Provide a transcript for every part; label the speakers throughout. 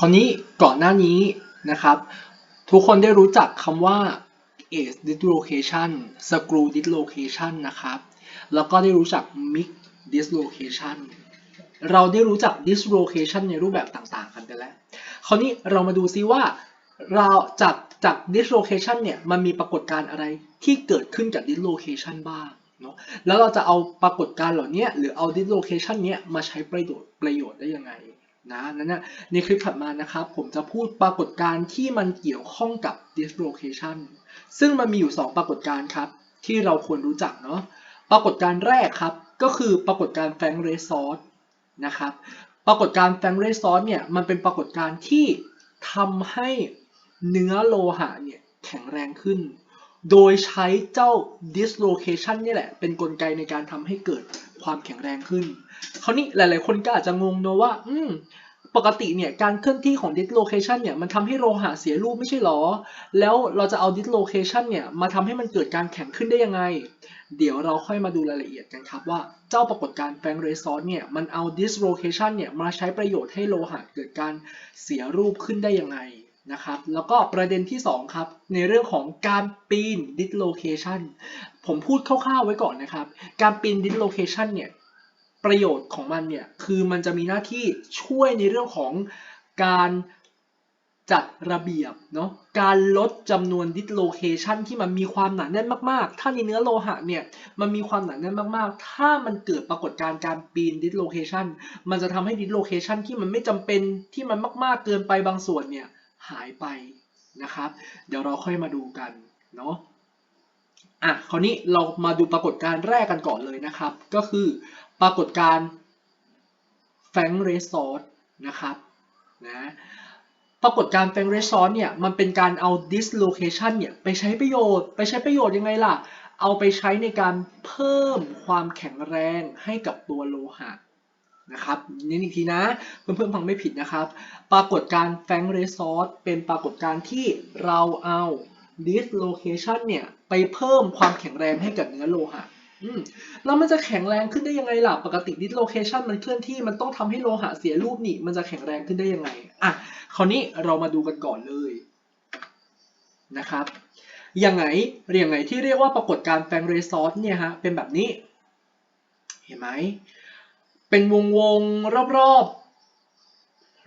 Speaker 1: คราวนี้ก่อนหน้านี้นะครับ ทุกคนได้รู้จักคำว่า edge dislocation screw dislocation นะครับ แล้วก็ได้รู้จัก mix dislocation เราได้รู้จัก dislocation ในรูปแบบต่างๆ กันไปแล้ว คราวนี้เรามาดูซิว่าเราจากจาก dislocation เนี่ยมันมีปรากฏการณ์อะไรที่เกิดขึ้นกับ dislocation บ้างเนาะแล้วเราจะเอาปรากฏการณ์เหล่านี้หรือเอา dislocation เนี้ยมาใช้ประโยชน์ประโยชน์ได้ยังไง นะนั่นนะในคลิปถัดมานะครับ ผมจะพูดปรากฏการณ์ที่มันเกี่ยวข้องกับ dislocation ซึ่งมันมีอยู่ 2 ปรากฏการณ์ครับ ที่เราควรรู้จักเนาะปรากฏการณ์แรกครับ ก็คือปรากฏการณ์แฟงเรซอสนะครับปรากฏการณ์แฟงเรซอสเนี่ยมันเป็นปรากฏการณ์ที่ทำให้เนื้อโลหะเนี่ยแข็งแรงขึ้น โดยใช้เจ้า dislocation นี่แหละ เป็นนกลไกในการทำให้เกิดความแข็งแรงขึ้น คราวนี้หลาย ๆ คนก็อาจจะงงเนอะว่า อืมปกติเนี่ยการเคลื่อนที่ของ dislocation เนี่ยมันทำให้โลหะเสียรูปไม่ใช่หรอ แล้วเราจะเอา dislocation เนี่ยมาทำให้มันเกิดการแข็งขึ้นได้ยังไง เดี๋ยวเราค่อยมาดูรายละเอียดกันครับว่าเจ้าปรากฏการณ์แฟรงเรซอสเนี่ยมันเอา dislocation เนี่ยมาใช้ประโยชน์ให้โลหะเกิดการเสียรูปขึ้นได้ยังไง นะครับ แล้วก็ประเด็นที่ 2 ครับ ในเรื่องของการปีน dislocation ผมพูดคร่าวๆไว้ก่อนนะครับ การปีน dislocation เนี่ย ประโยชน์ของมันเนี่ย คือมันจะมีหน้าที่ช่วยในเรื่องของการจัดระเบียบเนาะการลดจำนวน dislocation ที่มันมีความหนาแน่นมากๆ ถ้าในเนื้อโลหะเนี่ยมันมีความหนาแน่นมากๆ ถ้ามันเกิดปรากฏการณ์การปีน dislocation มันจะทำให้ dislocation ที่มันไม่จำเป็นที่มันมากๆเกินไปบางส่วนเนี่ย หายไปนะครับ เดี๋ยวเราค่อยมาดูกันเนาะอะคราวนี้เรามาดูปรากฏการณ์แรกกันก่อนเลยนะครับ ก็คือปรากฏการณ์แฟงเรซอสนะครับนะปรากฏการณ์แฟงเรซอสเนี่ยมันเป็นการเอา dislocation เนี่ยไปใช้ประโยชน์ ไปใช้ประโยชน์ยังไงล่ะ เอาไปใช้ในการเพิ่มความแข็งแรงให้กับตัวโลหะ นะครับนี่อีกทีนะ เพื่อนๆฟังไม่ผิดนะครับ ปรากฏการแฟงเรซอสเป็นปรากฏการที่เราเอา dislocation เนี่ย ไปเพิ่มความแข็งแรงให้กับเนื้อโลหะอืมแล้วมันจะแข็งแรงขึ้นได้ยังไงล่ะ ปกติ dislocation มันเคลื่อนที่มันต้องทำให้โลหะเสียรูปนี่ มันจะแข็งแรงขึ้นได้ยังไง อะ คราวนี้เรามาดูกันก่อนเลยนะครับยังไงอย่างไงที่เรียกว่าปรากฏการแฟงเรซอสเนี่ยฮะ เป็นแบบนี้ เห็นไหม เป็นวงวงรอบรอบ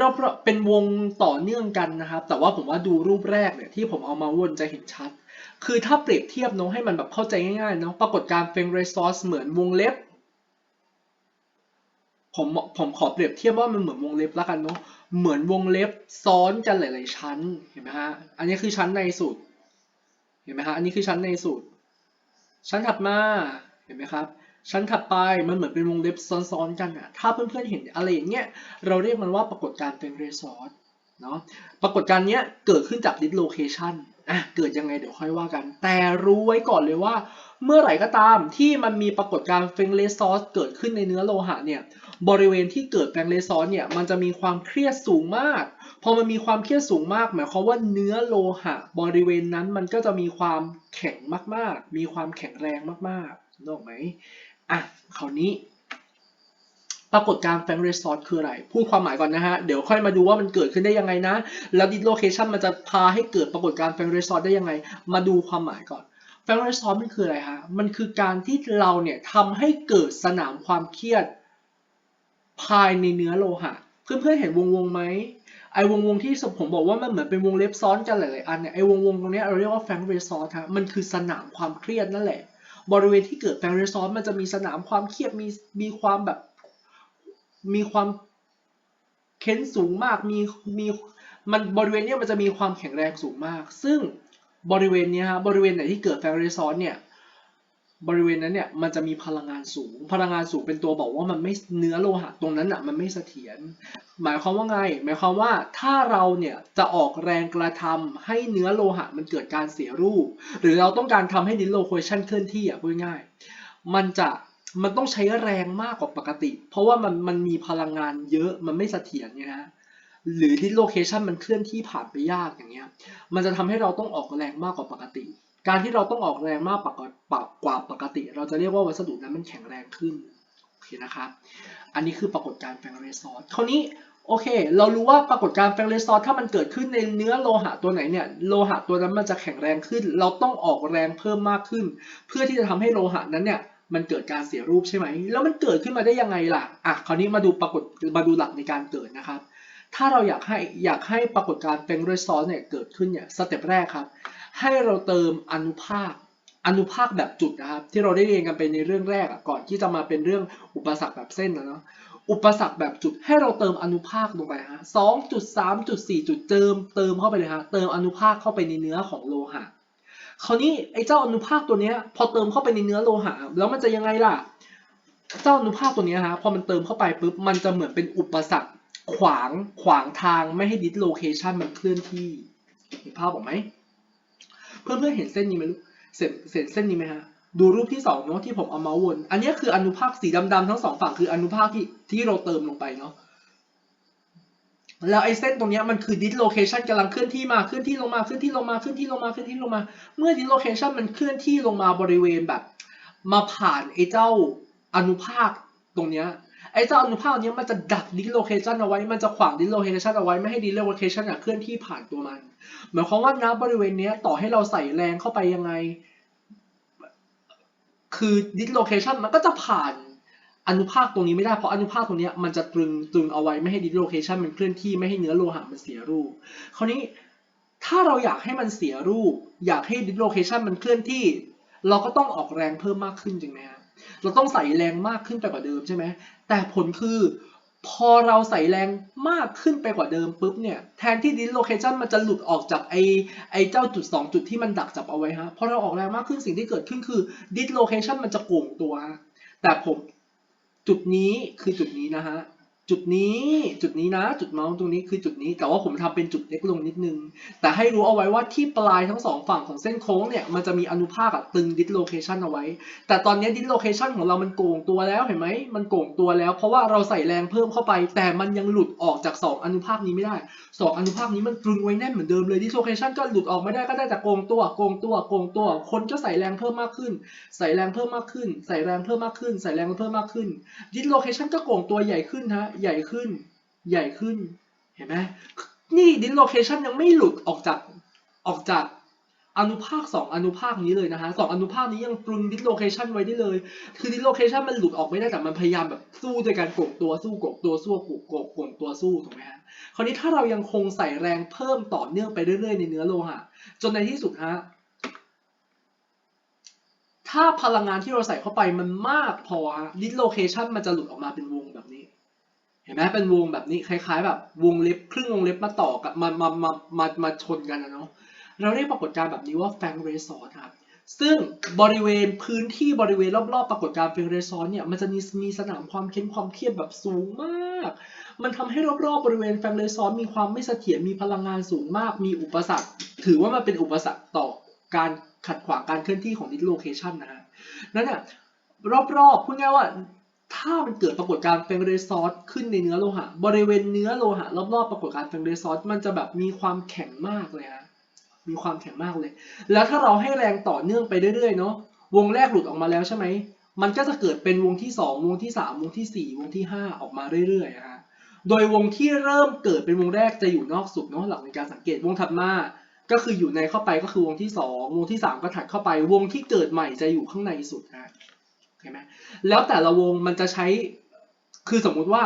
Speaker 1: รอบเป็นวงต่อเนื่องกันนะครับ แต่ว่าผมว่าดูรูปแรกเนี่ยที่ผมเอามาวนจะเห็นชัด คือถ้าเปรียบเทียบเนาะให้มันแบบเข้าใจง่ายๆเนาะปรากฏการณ์เฟงเรซอสเหมือนวงเล็บผมผมขอเปรียบเทียบว่ามันเหมือนวงเล็บแล้วกันเนาะเหมือนวงเล็บซ้อนกันหลาย ๆ ชั้นเห็นไหมฮะอันนี้คือชั้นในสุดเห็นไหมฮะอันนี้คือชั้นในสุด ชั้นถัดมาเห็นไหมครับ ชั้นถัดไปมันเหมือนเป็นวงเล็บซ้อนๆกันอะถ้าเพื่อนๆเห็นอะไรอย่างเงี้ยเราเรียกมันว่าปรากฏการณ์เฟงเรซอสเนาะปรากฏการณ์เนี้ยเกิดขึ้นจาก dislocation อะเกิดยังไงเดี๋ยวค่อยว่ากัน แต่รู้ไว้ก่อนเลยว่า เมื่อไหร่ก็ตามที่มันมีปรากฏการณ์เฟงเรซอสเกิดขึ้นในเนื้อโลหะเนี่ยบริเวณที่เกิดแฟงเรซอสเนี่ยมันจะมีความเครียดสูงมาก พอมันมีความเครียดสูงมากหมายความว่าเนื้อโลหะ บริเวณนั้นมันก็จะมีความแข็งมากๆ มีความแข็งแรงมากๆนึกออกไหม อะคราวนี้ ปรากฏการณ์แฟงเรซอสคืออะไร พูดความหมายก่อนนะฮะ เดี๋ยวค่อยมาดูว่ามันเกิดขึ้นได้ยังไงนะ แล้วดิสโลเคชันมันจะพาให้เกิดปรากฏการณ์แฟงเรซอสได้ยังไง มาดูความหมายก่อนแฟงเรซอสมันคืออะไรฮะ มันคือการที่เราเนี่ยทำให้เกิดสนามความเครียด ภายในเนื้อโลหะ เพื่อนๆเห็นวงวงไหมไอวงวงที่ผมบอกว่ามันเหมือนเป็นวงเล็บซ้อนกันหลายๆอันเนี่ยไอวงวงตรงนี้เราเรียกว่าแฟงเรซอสฮะมันคือสนามความเครียดนั่นแหละ บริเวณที่เกิดแฟงเรซอนมันจะมีสนามความเครียดมีมีความแบบมีความเค้นสูงมากมีมีมันบริเวณเนี้ยมันจะมีความแข็งแรงสูงมาก ซึ่งบริเวณเนี้ยฮะบริเวณไหนที่เกิดแฟงเรซอนเนี่ย บริเวณนั้นเนี่ยมันจะมีพลังงานสูง พลังงานสูงเป็นตัวบอกว่ามันไม่เนื้อโลหะตรงนั้นอะมันไม่เสถียรหมายความว่าไง หมายความว่าถ้าเราเนี่ยจะออกแรงกระทำให้เนื้อโลหะมันเกิดการเสียรูป หรือเราต้องการทำให้ดิสโลเคชันเคลื่อนที่อะพูดง่ายมันจะมันต้องใช้แรงมากกว่าปกติ เพราะว่ามันมันมีพลังงานเยอะมันไม่เสถียรไงฮะหรือดิสโลเคชันมันเคลื่อนที่ผ่านไปยากอย่างเงี้ยมันจะทำให้เราต้องออกแรงมากกว่าปกติ การที่เราต้องออกแรงมากปกว่าปกติ เราจะเรียกว่าวัสดุนั้นมันแข็งแรงขึ้นโอเคนะครับ อันนี้คือปรากฏการณ์แฟรงเรซอสคราวนี้โอเค เรารู้ว่าปรากฏการณ์แฟรงเรซอสถ้ามันเกิดขึ้นในเนื้อโลหะตัวไหนเนี่ย โลหะตัวนั้นมันจะแข็งแรงขึ้น เราต้องออกแรงเพิ่มมากขึ้น เพื่อที่จะทำให้โลหะนั้นเนี่ยมันเกิดการเสียรูปใช่ไหม แล้วมันเกิดขึ้นมาได้ยังไงล่ะ อะ คราวนี้มาดูปรากฏ มาดูหลักในการเกิดนะครับ ถ้าเราอยากให้ อยากให้ปรากฏการณ์แฟรงเรซอสเนี่ยเกิดขึ้นเนี่ย สเต็ปแรกครับ ให้เราเติมอนุภาคอนุภาคแบบจุดนะครับ ที่เราได้เรียนกันไปในเรื่องแรกก่อนที่จะมาเป็นเรื่องอุปสรรคแบบเส้นนะเนาะอุปสรรคแบบจุดให้เราเติมอนุภาคลงไปฮะสองจุดสามจุดสี่จุดเติมเติมเข้าไปเลยฮะเติมอนุภาคเข้าไปในเนื้อของโลหะคราวนี้ไอ้เจ้าอนุภาคตัวเนี้ยพอเติมเข้าไปในเนื้อโลหะแล้วมันจะยังไงล่ะ เจ้าอนุภาคตัวเนี้ยฮะพอมันเติมเข้าไปปุ๊บมันจะเหมือนเป็นอุปสรรคขวางขวางทางไม่ให้ดิสโลเคชันมันเคลื่อนที่เห็นภาพออกไหม เพื่อนๆเห็นเส้นนี้ไหมลูกเส้นเส้นเส้นนี้ไหมฮะดูรูปที่สองเนาะที่ผมเอามาวน อันนี้คืออนุภาคสีดำๆทั้งสองฝั่งคืออนุภาคที่ที่เราเติมลงไปเนาะแล้วไอ้เส้นตรงนี้มันคือ dislocation กำลังเคลื่อนที่มาเคลื่อนที่ลงมาเคลื่อนที่ลงมาเคลื่อนที่ลงมาเคลื่อนที่ลงมา เมื่อ dislocation มันเคลื่อนที่ลงมาบริเวณแบบ มาผ่านไอ้เจ้าอนุภาคตรงเนี้ย ไอ้เจ้าอนุภาคเนี้ยมันจะดัก dislocation เอาไว้ มันจะขวาง dislocation เอาไว้ไม่ให้ dislocation อะเคลื่อนที่ผ่านตัวมัน หมายความว่าณบริเวณเนี้ยต่อให้เราใส่แรงเข้าไปยังไง คือ dislocation มันก็จะผ่านอนุภาคตรงนี้ไม่ได้เพราะอนุภาคตรงนี้มันจะตรึงตรึงเอาไว้ไม่ให้ dislocation มันเคลื่อนที่ไม่ให้เนื้อโลหะมันเสียรูป คราวนี้ถ้าเราอยากให้มันเสียรูป อยากให้ dislocation มันเคลื่อนที่ เราก็ต้องออกแรงเพิ่มมากขึ้นจริงไหมฮะ เราต้องใส่แรงมากขึ้นไปกว่าเดิมใช่ไหมแต่ผลคือ พอเราใส่แรงมากขึ้นไปกว่าเดิมปุ๊บเนี่ยแทนที่ดิสโลเคชันมันจะหลุดออกจากไอไอเจ้าจุด 2 จุดที่มันดักจับเอาไว้ฮะพอเราออกแรงมากขึ้นสิ่งที่เกิดขึ้นคือดิสโลเคชันมันจะโก่งตัว แต่ผมจุดนี้คือจุดนี้นะฮะ จุดนี้จุดนี้นะ จุดเมาส์ตรงนี้คือจุดนี้ แต่ว่าผมทำเป็นจุดเล็กลงนิดนึง แต่ให้รู้เอาไว้ว่าที่ปลายทั้งสองฝั่งของเส้นโค้งเนี่ย มันจะมีอนุภาคตึง dislocation เอาไว้ แต่ตอนนี้ dislocation ของเรามันโก่งตัวแล้วเห็นไหมมันโก่งตัวแล้ว เพราะว่าเราใส่แรงเพิ่มเข้าไป แต่มันยังหลุดออกจาก 2 อนุภาคนี้ไม่ได้ 2 อนุภาคนี้มันตรึงไว้แน่นเหมือนเดิมเลย dislocation ก็หลุดออกไม่ได้ก็ได้แต่โก่งตัวโก่งตัวโก่งตัว คนก็ใส่แรงเพิ่มมากขึ้น ใส่แรงเพิ่มมากขึ้น ใส่แรงเพิ่มมากขึ้น ใส่แรงเพิ่มมากขึ้น dislocation ก็โก่งตัวใหญ่ขึ้นฮะใหญ่ขึ้น ใหญ่ขึ้น เห็นไหมนี่ dislocation ยังไม่หลุดออกจากออกจากอนุภาคสองอนุภาคนี้เลยนะฮะสองอนุภาคนี้ยังตรึง dislocation ไว้ได้เลย คือ dislocation มันหลุดออกไม่ได้แต่มันพยายามแบบสู้โดยการก่งตัวสู้ก่งตัวสู้ก่งโก่งโก่งตัวสู้ถูกไหมฮะคราวนี้ถ้าเรายังคงใส่แรงเพิ่มต่อเนื่องไปเรื่อยๆในเนื้อโลหะจนในที่สุดฮะถ้าพลังงานที่เราใส่เข้าไปมันมากพอฮะ dislocation มันจะหลุดออกมาเป็นวงแบบนี้ เห็นไหมเป็นวงแบบนี้คล้าย ๆ แบบวงเล็บครึ่งวงเล็บมาต่อกับมามามามามาชนกันนะเนาะเราเรียกปรากฏการณ์แบบนี้ว่าแฟงเรซอร์ครับซึ่งบริเวณพื้นที่บริเวณรอบๆ ปรากฏการณ์แฟงเรซอร์เนี่ยมันจะมีมีสนามความเข้มความเครียดแบบสูงมาก มันทำให้รอบๆ บริเวณแฟงเรซอร์มีความไม่เสถียรมีพลังงานสูงมาก มีอุปสรรค ถือว่ามันเป็นอุปสรรคต่อการขัดขวางการเคลื่อนที่ของดิสโลเคชันนะฮะนั้นอะรอบๆพูดง่ายว่า ถ้ามันเกิดปรากฏการณ์แฟงเรซอร์ขึ้นในเนื้อโลหะ บริเวณเนื้อโลหะรอบๆปรากฏการณ์แฟงเรซอร์มันจะแบบมีความแข็งมากเลยฮะมีความแข็งมากเลย แล้วถ้าเราให้แรงต่อเนื่องไปเรื่อยๆเนาะวงแรกหลุดออกมาแล้วใช่ไหมมันก็จะเกิดเป็นวงที่ 2 วงที่ 3 วงทีสี่ 4 วงที่ 5 ออกมาเรื่อยๆฮะโดยวงที่เริ่มเกิดเป็นวงแรกจะอยู่นอกสุดเนาะหลักในการสังเกตวงถัดมาก็คืออยู่ในเข้าไปก็คือวงที่ 2 วงที่ 3 ก็ถัดเข้าไป วงที่เกิดใหม่จะอยู่ข้างในสุดนะ เห็นไหมแล้วแต่ละวงมันจะใช้ คือสมมุติว่า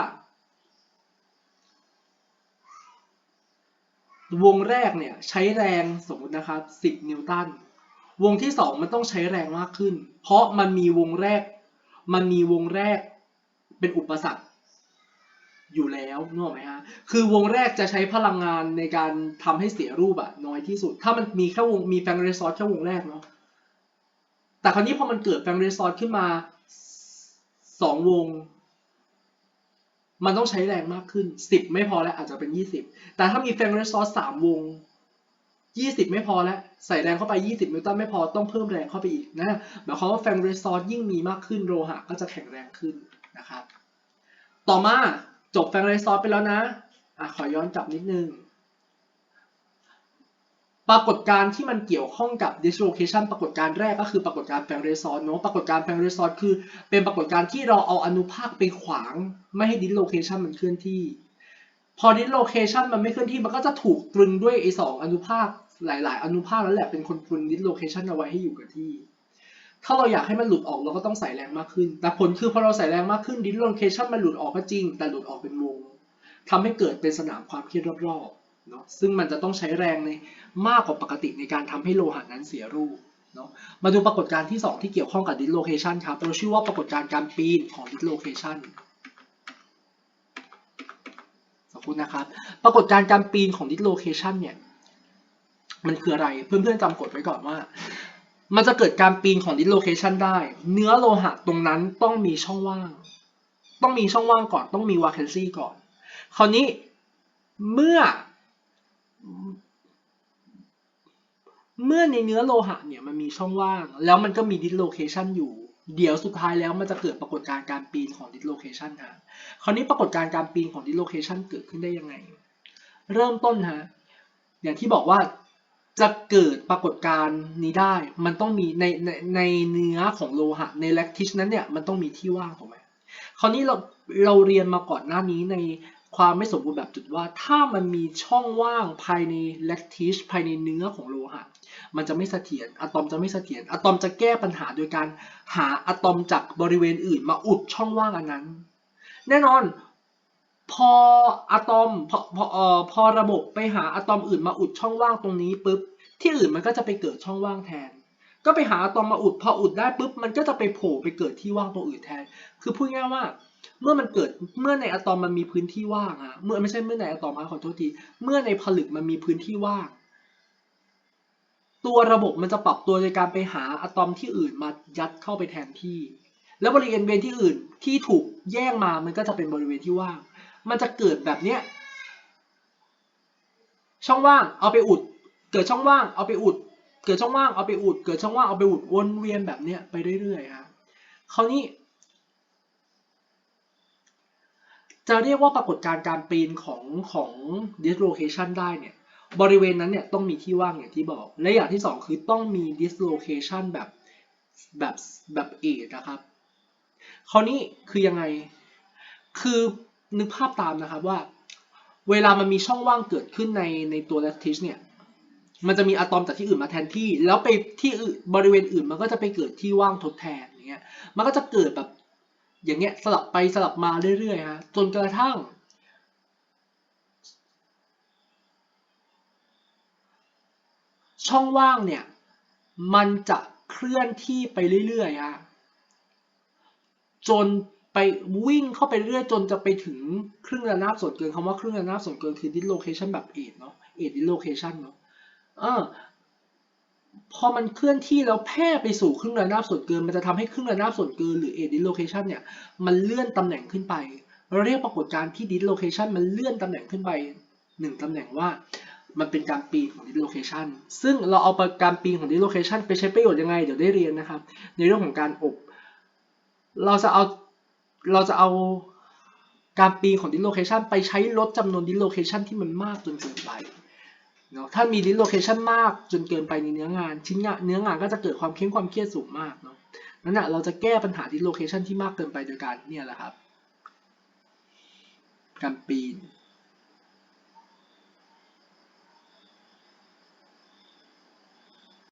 Speaker 1: วงแรกเนี่ยใช้แรงสมมุตินะครับ 10 นิวตัน วงที่ 2 มันต้องใช้แรงมากขึ้น เพราะมันมีวงแรก มันมีวงแรกเป็นอุปสรรคอยู่แล้วนึกออกไหมฮะ คือวงแรกจะใช้พลังงานในการทำให้เสียรูปอะน้อยที่สุด ถ้ามันมีแค่วงมีแฟงเรซอร์แค่วงแรกเนาะ แต่คราวนี้พอมันเกิดแฟงเรซอร์ขึ้นมาสองวง มันต้องใช้แรงมากขึ้น10ไม่พอแล้วอาจจะเป็น20แต่ถ้ามีแฟงเรซอร์สามวง20ไม่พอแล้วใส่แรงเข้าไป20นิวตันไม่พอต้องเพิ่มแรงเข้าไปอีกนะหมายความว่าแฟงเรซอร์ยิ่งมีมากขึ้นโลหะก็จะแข็งแรงขึ้นนะครับ ต่อมาจบแฟงเรซอร์ไปแล้วนะอะขอย้อนกลับนิดนึง ปรากฏการณ์ที่มันเกี่ยวข้องกับ dislocation ปรากฏการณ์แรกก็คือปรากฏการณ์แฟงเรซอนเนาะปรากฏการณ์แฟงเรซอนคือ เป็นปรากฏการณ์ที่เราเอาอนุภาคไปขวาง ไม่ให้ dislocation มันเคลื่อนที่ พอ dislocation มันไม่เคลื่อนที่มันก็จะถูกตรึงด้วยไอ้สองอนุภาคหลาย ๆ อนุภาคแล้วแหละเป็นคนตรึง dislocation เอาไว้ให้อยู่กับที่ ถ้าเราอยากให้มันหลุดออกเราก็ต้องใส่แรงมากขึ้น แต่ผลคือพอเราใส่แรงมากขึ้น dislocation มันหลุดออกก็จริง แต่หลุดออกเป็นวงทำให้เกิดเป็นสนามความเครียดรอบๆ เนาะซึ่งมันจะต้องใช้แรงในมากกว่าปกติในการทำให้โลหะนั้นเสียรูปเนาะมาดูปรากฏการณ์ที่ 2 ที่เกี่ยวข้องกับ dislocation ครับเราชื่อว่าปรากฏการณ์การปีนของ dislocation ขอบคุณนะครับ ปรากฏการณ์การปีนของ dislocation เนี่ยมันคืออะไรเพื่อนๆจำกฎไว้ก่อนว่า มันจะเกิดการปีนของ dislocation ได้ เนื้อโลหะตรงนั้นต้องมีช่องว่าง ต้องมีช่องว่างก่อนต้องมี vacancy ก่อน คราวนี้เมื่อ เมื่อในเนื้อโลหะเนี่ยมันมีช่องว่าง แล้วมันก็มี dislocation อยู่ เดี๋ยวสุดท้ายแล้วมันจะเกิดปรากฏการณ์การปีนของ dislocation ฮะคราวนี้ปรากฏการณ์การปีนของ dislocation เกิดขึ้นได้ยังไง เริ่มต้นฮะอย่างที่บอกว่าจะเกิดปรากฏการณ์นี้ได้ มันต้องมีในในในเนื้อของโลหะในแลคทิชนั้นเนี่ยมันต้องมีที่ว่างถูกไหมคราวนี้เราเราเรียนมาก่อนหน้านี้ใน ความไม่สมบูรณ์แบบจุดว่าถ้ามันมีช่องว่างภายในแลคทิชภายในเนื้อของโลหะ มันจะไม่เสถียรอะตอมจะไม่เสถียรอะตอมจะแก้ปัญหาโดยการหาอะตอมจากบริเวณอื่นมาอุดช่องว่างอันนั้น แน่นอนพออะตอมพอพอเอ่อพอระบบไปหาอะตอมอื่นมาอุดช่องว่างตรงนี้ปุ๊บที่อื่นมันก็จะไปเกิดช่องว่างแทน ก็ไปหาอะตอมมาอุดพออุดได้ปุ๊บมันก็จะไปโผล่ไปเกิดที่ว่างตรงอื่นแทน คือพูดง่ายว่า เมื่อมันเกิดเมื่อในอะตอมมันมีพื้นที่ว่างอะเมื่อไม่ใช่เมื่อในอะตอมอะขอโทษที เมื่อในผลึกมันมีพื้นที่ว่าง ตัวระบบมันจะปรับตัวในการไปหาอะตอมที่อื่นมายัดเข้าไปแทนที่ แล้วบริเวณเวณที่อื่นที่ถูกแย่งมามันก็จะเป็นบริเวณที่ว่าง มันจะเกิดแบบเนี้ยช่องว่างเอาไปอุด เกิดช่องว่างเอาไปอุด เกิดช่องว่างเอาไปอุด เกิดช่องว่างเอาไปอุดวนเวียนแบบเนี้ยไปเรื่อยๆฮะคราวนี้ จะเรียกว่าปรากฏการณ์การปีนของของ dislocation ได้เนี่ยบริเวณนั้นเนี่ยต้องมีที่ว่างอย่างที่บอก และอย่างที่สองคือต้องมี dislocation แบบแบบแบบเอทนะครับคราวนี้คือยังไง คือนึกภาพตามนะครับว่า เวลามันมีช่องว่างเกิดขึ้นในในตัว lattice เนี่ยมันจะมีอะตอมจากที่อื่นมาแทนที่ แล้วไปที่อื่นบริเวณอื่นมันก็จะไปเกิดที่ว่างทดแทนอย่างเงี้ยมันก็จะเกิดแบบ อย่างเงี้ยสลับไปสลับมาเรื่อยๆฮะจนกระทั่ง ช่องว่างเนี่ยมันจะเคลื่อนที่ไปเรื่อยๆฮะจนไปวิ่งเข้าไปเรื่อยจนจะไปถึงครึ่งระนาบส่วนเกินคำว่าครึ่งระนาบส่วนเกินคือ dislocation แบบเอทเนาะเอท dislocation เนาะเออ พอมันเคลื่อนที่แล้วแพร่ไปสู่ครึ่งระนาบส่วนเกิน มันจะทำให้ครึ่งระนาบส่วนเกินหรือ edge dislocation เนี่ยมันเลื่อนตำแหน่งขึ้นไป เราเรียกปรากฏการณ์ที่ dislocation มันเลื่อนตำแหน่งขึ้นไปหนึ่งตำแหน่งว่ามันเป็นการปีนของ dislocation ซึ่งเราเอาการปีนของ dislocation ไปใช้ประโยชน์ยังไง เดี๋ยวได้เรียนนะครับ ในเรื่องของการอบ เราจะเอาเราจะเอาการปีนของ dislocation ไปใช้ลดจำนวน dislocation ที่มันมากจนเกินไป เนาะถ้ามีลิสต์โลเคชันมากจนเกินไปในเนื้องานชิ้นงานเนื้องานก็จะเกิดความเข้มความเครียดสูงมากเนาะนั่นแหะเราจะแก้ปัญหาลิสต์โลเคชันที่มากเกินไปโดยการเนี่ยแหละครับ การปีน